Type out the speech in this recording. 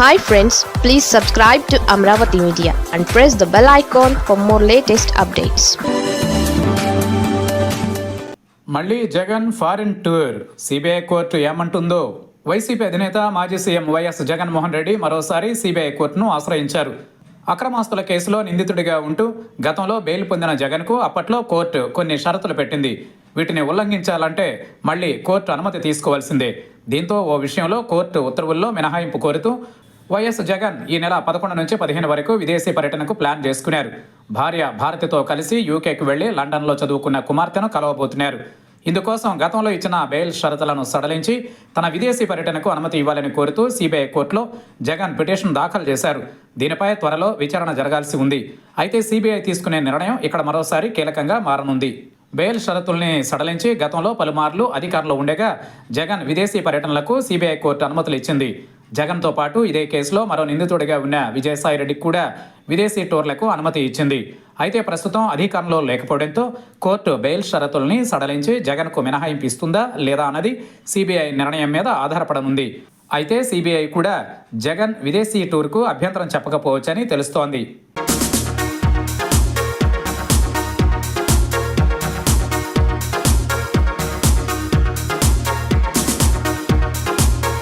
Hi friends please subscribe to Amaravati media and press the bell icon for more latest updates మళ్ళీ Jagan foreign tour. CBI court ఏమంటుందో? YCP అధినేత మాజీ CM YS Jaganmohan Reddy మరోసారి CBI కోర్టును ఆశ్రయించారు. అక్రమాస్తుల కేసులో నిందితుడిగా ఉంటూ గతంలో బెయిల్ పొందిన జగన్కు అప్పట్లో కోర్టు కొన్ని షరతులు పెట్టింది. వీటిని ఉల్లంఘించాలంటే మళ్ళీ కోర్టు అనుమతి తీసుకోవాల్సిందే. దీంతో ఓ విషయంలో కోర్టు ఉత్తర్వుల్లో మినహాయింపు కోరుతూ వైఎస్ జగన్ ఈ నెల పదకొండు నుంచి పదిహేను వరకు విదేశీ పర్యటనకు ప్లాన్ చేసుకున్నారు. భార్య భారతితో కలిసి యూకేకి వెళ్ళి లండన్లో చదువుకున్న కుమార్తెను కలవబోతున్నారు. ఇందుకోసం గతంలో ఇచ్చిన బెయిల్ షరతులను సడలించి తన విదేశీ పర్యటనకు అనుమతి ఇవ్వాలని కోరుతూ సిబిఐ కోర్టులో జగన్ పిటిషన్ దాఖలు చేశారు. దీనిపై త్వరలో విచారణ జరగాల్సి ఉంది. అయితే సిబిఐ తీసుకునే నిర్ణయం ఇక్కడ మరోసారి కీలకంగా మారనుంది. బెయిల్ షరతుల్ని సడలించి గతంలో పలుమార్లు అధికారంలో ఉండగా జగన్ విదేశీ పర్యటనలకు సిబిఐ కోర్టు అనుమతులు ఇచ్చింది. జగన్తో పాటు ఇదే కేసులో మరో నిందితుడిగా ఉన్న విజయసాయిరెడ్డికి కూడా విదేశీ టూర్లకు అనుమతి ఇచ్చింది. అయితే ప్రస్తుతం అధికారంలో లేకపోవడంతో కోర్టు బెయిల్ షరతుల్ని సడలించి జగన్కు మినహాయింపు ఇస్తుందా లేదా అన్నది సిబిఐ నిర్ణయం మీద ఆధారపడనుంది. అయితే సిబిఐ కూడా జగన్ విదేశీ టూర్కు అభ్యంతరం చెప్పకపోవచ్చని తెలుస్తోంది.